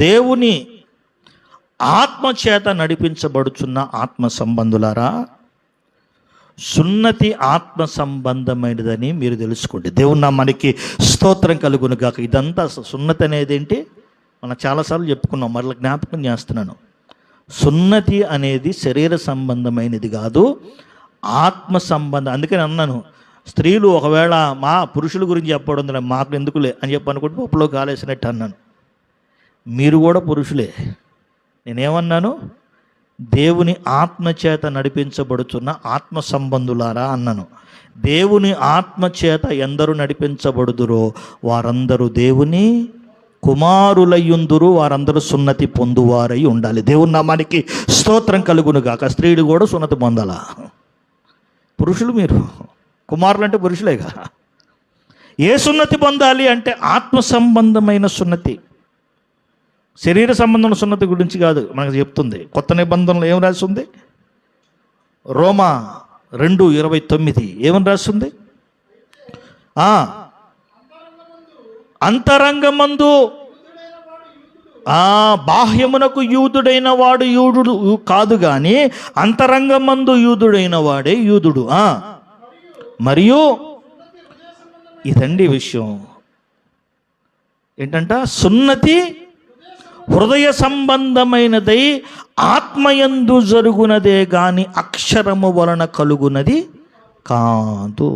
దేవుని ఆత్మ చేత నడిపించబడుచున్న ఆత్మ సంబంధులారా సున్నతి ఆత్మ సంబంధమైనదని మీరు తెలుసుకోండి. దేవున్న మనకి స్తోత్రం కలుగును గాక ఇదంతా సున్నతి అనేది ఏంటి? మనం చాలాసార్లు చెప్పుకున్నాం మరల జ్ఞాపకం చేస్తున్నాను. సున్నతి అనేది శరీర సంబంధమైనది కాదు ఆత్మ సంబంధం. అందుకని అన్నాను స్త్రీలు ఒకవేళ మా పురుషుల గురించి చెప్పడం మాకు ఎందుకులే అని చెప్పి అనుకుంటే పప్పులో కాలేసినట్టు అన్నాను. మీరు కూడా పురుషులే. నేనేమన్నాను? దేవుని ఆత్మ చేత నడిపించబడుచున్న ఆత్మ సంబంధులారా అన్నాను. దేవుని ఆత్మ చేత ఎందరు నడిపించబడుదురో వారందరూ దేవుని కుమారులయ్యుందురు వారందరూ సున్నతి పొందువారై ఉండాలి. దేవుని నామానికి స్తోత్రం కలుగును గాక స్త్రీలు కూడా సున్నతి పొందాలా? పురుషులు మీరు? కుమారులు అంటే పురుషులేగా? ఏ సున్నతి పొందాలి అంటే ఆత్మ సంబంధమైన సున్నతి. శరీర సంబంధం సున్నతి గురించి కాదు మనకు చెప్తుంది. కొత్త నిబంధనలు ఏం రాసి ఉంది రోమా రెండు ఇరవై తొమ్మిది ఏమని రాస్తుంది అంతరంగమందు బాహ్యమునకు యూదుడైన వాడు యూదుడు కాదు కానీ అంతరంగమందు యూదుడైన వాడే యూదుడు. మరియు ఇదండి విషయం. ఏంటంట? సున్నతి హృదయ సంబంధమైనదై ఆత్మయందు జరుగునదే గాని అక్షరము వలన కలుగునది కాదు.